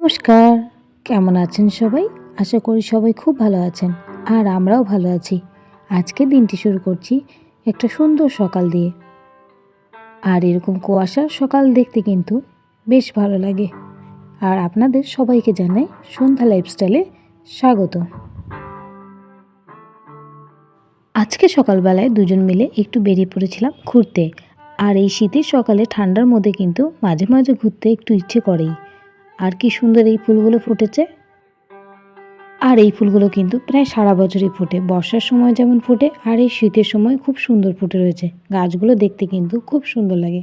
নমস্কার। কেমন আছেন সবাই? আশা করি সবাই খুব ভালো আছেন আর আমরাও ভালো আছি। আজকে দিনটি শুরু করছি একটা সুন্দর সকাল দিয়ে। আর এরকম কুয়াশার সকাল দেখতে কিন্তু বেশ ভালো লাগে। আর আপনাদের সবাইকে জানাই সন্ধ্যা লাইফস্টাইলে স্বাগত। আজকে সকালবেলায় দুজন মিলে একটু বেরিয়ে পড়েছিলাম ঘুরতে। আর এই শীতের সকালে ঠান্ডার মধ্যে কিন্তু মাঝে মাঝে ঘুরতে একটু ইচ্ছে করেই। আর কি সুন্দর এই ফুলগুলো ফুটেছে। আর এই ফুলগুলো কিন্তু প্রায় সারা বছরই ফোটে। বর্ষার সময় যেমন ফোটে, আর এই শীতের সময় খুব সুন্দর ফুটে রয়েছে। গাছগুলো দেখতে কিন্তু খুব সুন্দর লাগে।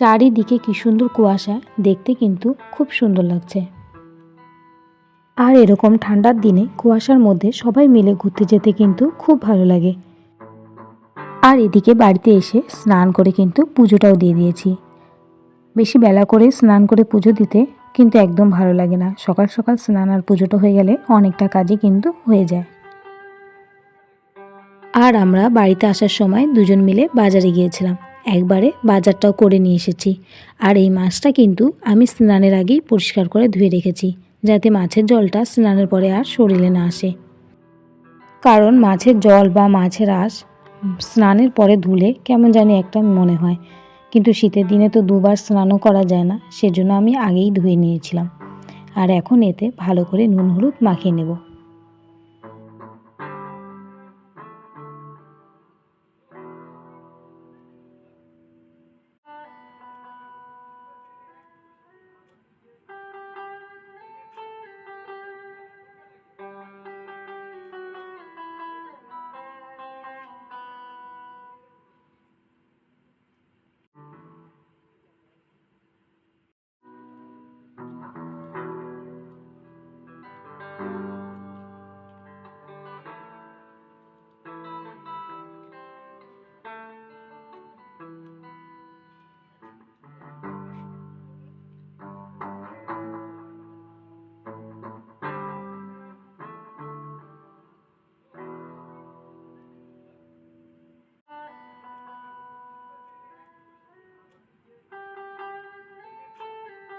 চারিদিকে কি সুন্দর কুয়াশা, দেখতে কিন্তু খুব সুন্দর লাগছে। আর এরকম ঠান্ডার দিনে কুয়াশার মধ্যে সবাই মিলে ঘুরতে যেতে কিন্তু খুব ভালো লাগে। আর এদিকে বাড়িতে এসে স্নান করে কিন্তু পুজোটাও দিয়ে দিয়েছি। বেশি বেলা করে স্নান করে পুজো দিতে কিন্তু একদম ভালো লাগে না। সকাল সকাল স্নান আর পুজোটা হয়ে গেলে অনেকটা কাজই কিন্তু হয়ে যায়। আর আমরা বাড়িতে আসার সময় দুজন মিলে বাজারে গিয়েছিলাম। একবারে বাজারটাও করে নিয়ে এসেছি। আর এই মাছটা কিন্তু আমি স্নানের আগেই পরিষ্কার করে ধুয়ে রেখেছি। যাতে মাছের জলটা স্নানের পরে আর শরীরে না আসে। কারণ মাছের জল বা মাছের আঁশ স্নানের পরে ধুলে কেমন জানি একটা মনে হয়। কিন্তু শীতের দিনে তো দুবার স্নানও করা যায় না, সেজন্য আমি আগেই ধুয়ে নিয়েছিলাম। আর এখন এতে ভালো করে নুন, হলুদ মাখিয়ে নেব।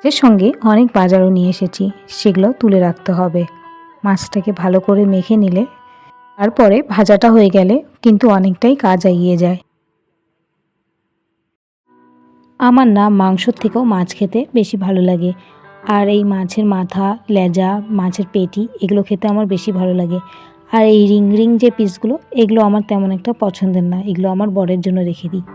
এর সঙ্গে অনেক বাজারও নিয়ে এসেছি, সেগুলো তুলে রাখতে হবে। মাছটাকে ভালো করে মেখে নিলে, তারপরে ভাজাটা হয়ে গেলে কিন্তু অনেকটাই কাজ এগিয়ে যায়। আমার না মাংসর থেকেও মাছ খেতে বেশি ভালো লাগে, আর এই মাছের মাথা, লেজা, মাছের পেটি, এগুলো খেতে আমার বেশি ভালো লাগে। আর এই রিং রিং যে পিসগুলো, এগুলো আমার তেমন একটা পছন্দের না, এগুলো আমার বরের জন্য রেখে দিই।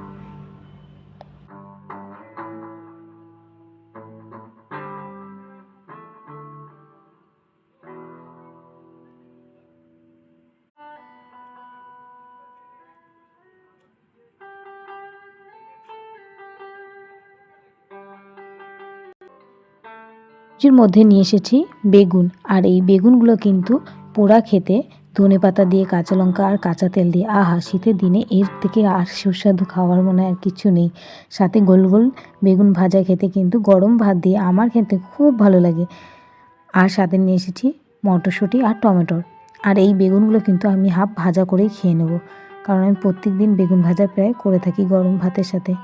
সবজির মধ্যে নিয়ে এসেছি বেগুন। আর এই বেগুনগুলো কিন্তু পোড়া খেতে ধনে পাতা দিয়ে, কাঁচা লঙ্কা আর কাঁচা তেল দিয়ে। আহা, শীতের দিনে এর থেকে আর সুস্বাদু খাওয়ার মনে আর কিছু নেই। সাথে গোল গোল বেগুন ভাজা খেতে কিন্তু গরম ভাত দিয়ে আমার খেতে খুব ভালো লাগে। আর সাথে নিয়ে এসেছি মটরশুঁটি আর টমেটোর আর এই বেগুনগুলো কিন্তু আমি হাফ ভাজা করেই খেয়ে নেব। কারণ আমি প্রত্যেক দিন বেগুন ভাজা প্রায় করে থাকি গরম ভাতের সাথে।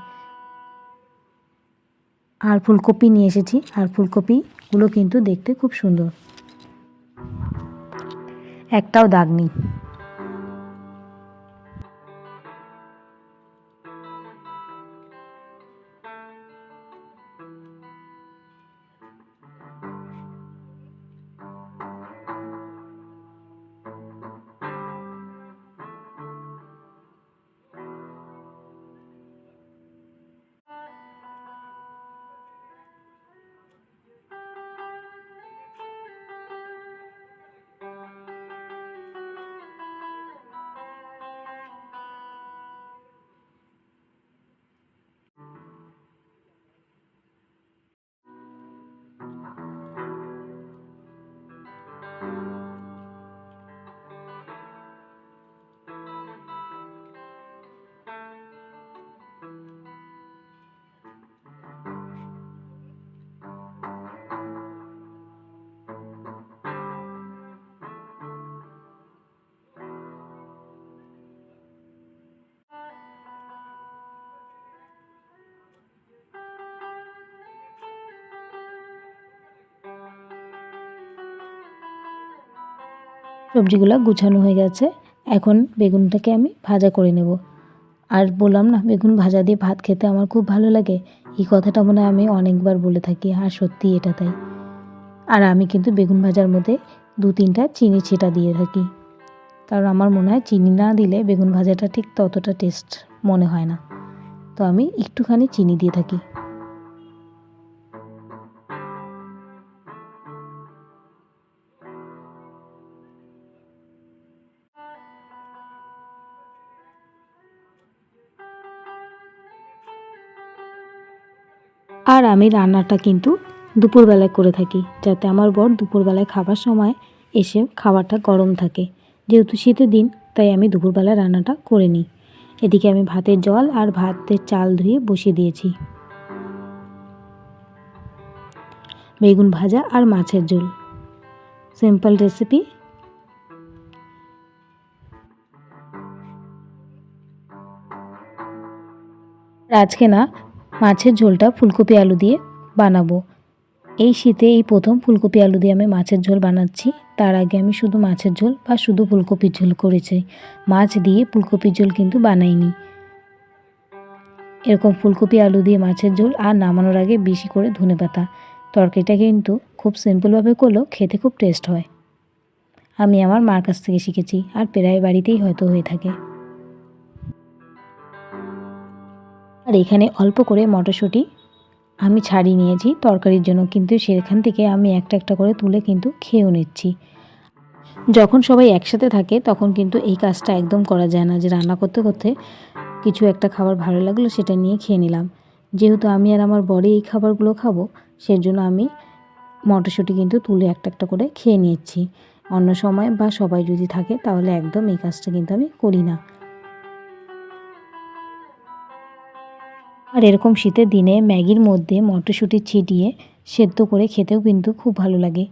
আর ফুলকপি নিয়ে এসেছি। আর ফুলকপিগুলো কিন্তু দেখতে খুব সুন্দর। একটাও দাগ নেই সবজিগুলো গুছানো হয়ে গেছে। এখন বেগুনটাকে আমি ভাজা করে নেব। আর বললাম না, বেগুন ভাজা দিয়ে ভাত খেতে আমার খুব ভালো লাগে। এই কথাটা মনে আমি অনেকবার বলে থাকি, আর সত্যি এটা তাই। আর আমি কিন্তু বেগুন ভাজার মধ্যে দু তিনটা চিনি ছিটা দিয়ে থাকি। কারণ আমার মনে হয় চিনি না দিলে বেগুন ভাজাটা ঠিক ততটা টেস্ট মনে হয় না। তো আমি একটুখানি চিনি দিয়ে থাকি। আর আমি রান্নাটা কিন্তু দুপুরবেলায় করে থাকি, যাতে আমার বর দুপুরবেলায় খাবার সময় এসে খাবারটা গরম থাকে। যেহেতু শীতের দিন, তাই আমি দুপুরবেলায় রান্নাটা করে নিই। এদিকে আমি ভাতের জল আর ভাতের চাল ধুয়ে বসিয়ে দিয়েছি। বেগুন ভাজা আর মাছের ঝোল। Simple recipe. আজকে না মাছের ঝোলটা ফুলকপি আলু দিয়ে বানাবো। এই শীতে এই প্রথম ফুলকপি আলু দিয়ে আমি মাছের ঝোল বানাচ্ছি। তার আগে আমি শুধু মাছের ঝোল বা শুধু ফুলকপির ঝোল করেছি। মাছ দিয়ে ফুলকপির ঝোল কিন্তু বানাইনি। এরকম ফুলকপি আলু দিয়ে মাছের ঝোল আর নামানোর আগে বেশি করে ধনে পাতা। তরকারিটা কিন্তু খুব সিম্পলভাবে করলেও খেতে খুব টেস্ট হয়। আমি আমার মার কাছ থেকে শিখেছি আর প্রায় বাড়িতেই হয়তো হয়ে থাকে। আর এখানে অল্প করে মটরশুঁটি আমি ছাড়িয়ে নিয়েছি তরকারির জন্য, কিন্তু সেখান থেকে আমি একটা একটা করে তুলে কিন্তু খেয়েও নিচ্ছি। যখন সবাই একসাথে থাকে, তখন কিন্তু এই কাজটা একদম করা যায় না যে রান্না করতে করতে কিছু একটা খাবার ভালো লাগল সেটা নিয়ে খেয়ে নিলাম। যেহেতু আমি আর আমার বরে এই খাবারগুলো খাব, সেজন্য আমি মটরশুঁটি কিন্তু তুলে একটা একটা করে খেয়ে নিচ্ছি অন্য সময় বা সবাই যদি থাকে, তাহলে একদম এই কাজটা কিন্তু আমি করি না। আর এরকম শীতের দিনে ম্যাগির মধ্যে মটরশুঁটি ছিটিয়ে সেদ্ধ করে খেতেও কিন্তু খুব ভালো লাগে।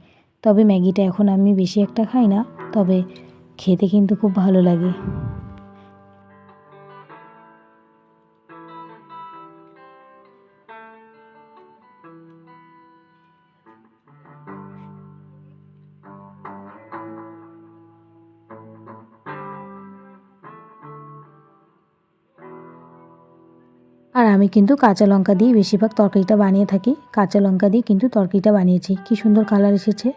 তবে ম্যাগিটা এখন আমি বেশি একটা খাই না, তবে খেতে কিন্তু খুব ভালো লাগে। আর আমি কিন্তু কাঁচা লঙ্কা দিয়ে বেশিরভাগ তরকারিটা বানিয়ে থাকি। কাঁচা লঙ্কা দিয়ে কিন্তু তরকারিটা বানিয়েছি। কি সুন্দর কালার এসেছে।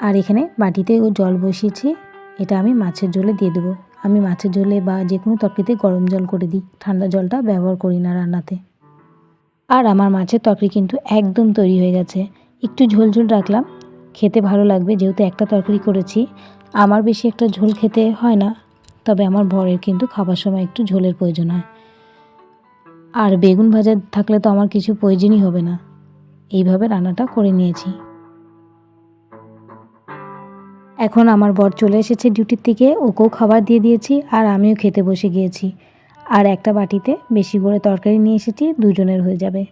আর এখানে বাটিতে জল বসিয়েছি। এটা আমি মাছের ঝোলে দিয়ে দেবো। আমি মাছের ঝোলে বা যে কোনো তরকারিতে গরম জল করে দিই। ঠান্ডা জলটা ব্যবহার করি না রান্নাতে। আর আমার মাছের তরকারি কিন্তু একদম তৈরি হয়ে গেছে। একটু ঝোল ঝোল রাখলাম। খেতে ভালো লাগবে। যেহেতু একটা তরকারি করেছি, আমার বেশি একটা ঝোল খেতে হয় না। তবে আমার বরের কিন্তু খাবার সময় একটু ঝোলের প্রয়োজন হয়। আর বেগুন ভাজা থাকলে তো আমার কিছু প্রয়োজনই হবে না। এইভাবে রান্নাটা করে নিয়েছি। এখন আমার বর চলে এসেছে ডিউটির থেকে ওকেও খাবার দিয়ে দিয়েছি আর আমিও খেতে বসে গিয়েছি। আর একটা বাটিতে বেশি করে তরকারি নিয়ে এসেছি, দুজনের হয়ে যাবে।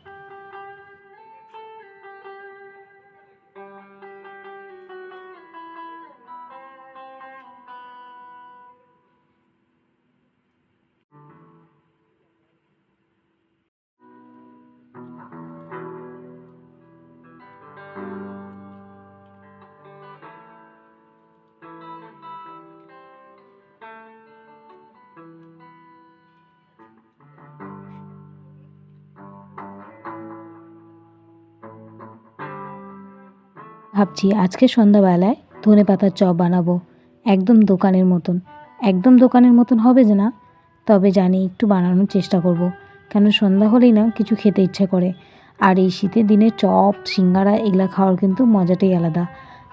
ভাবছি আজকে সন্ধ্যাবেলায় ধনে পাতার চপ বানাবো, একদম দোকানের মতন। একদম দোকানের মতন হবে যে না, তবে জানি একটু বানানোর চেষ্টা করব। কেন সন্ধ্যা হলেই না কিছু খেতে ইচ্ছা করে। আর এই শীতের দিনে চপ, সিঙ্গারা এগুলা খাওয়ার কিন্তু মজাটাই আলাদা।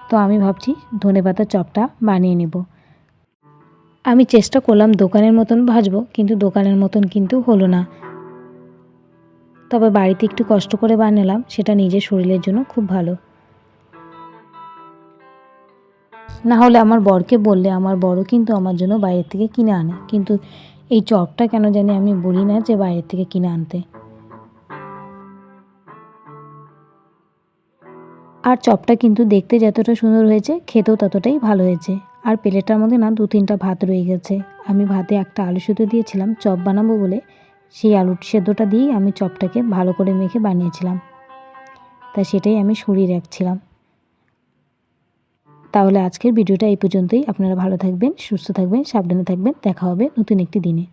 তো আমি ভাবছি ধনে পাতার চপটা বানিয়ে নেব। আমি চেষ্টা করলাম দোকানের মতন ভাজবো, কিন্তু দোকানের মতন কিন্তু হলো না। তবে বাড়িতে একটু কষ্ট করে বানালাম, সেটা নিজের শরীরের জন্য খুব ভালো। না হলে আমার বরকে বললে, আমার বড় কিন্তু আমার জন্য বাইরের থেকে কিনে আনে। কিন্তু এই চপটা কেন জানি আমি বলি না যে বাইরের থেকে কিনে আনতে। আর চপটা কিন্তু দেখতে যতটা সুন্দর হয়েছে, খেতেও ততটাই ভালো হয়েছে। আর প্লেটার মধ্যে না দু তিনটা ভাত রয়ে গেছে। আমি ভাতে একটা আলু সেদ্ধ দিয়েছিলাম, চপ বানাবো বলে। সেই আলু সেদ্ধটা দিয়েই আমি চপটাকে ভালো করে মেখে বানিয়েছিলাম। তাই সেটাই আমি সরিয়ে রাখছিলাম। তাহলে আজকের ভিডিওটা এই পর্যন্তই। আপনারা ভালো থাকবেন, সুস্থ থাকবেন, সাবধানে থাকবেন। দেখা হবে নতুন একটি দিনে।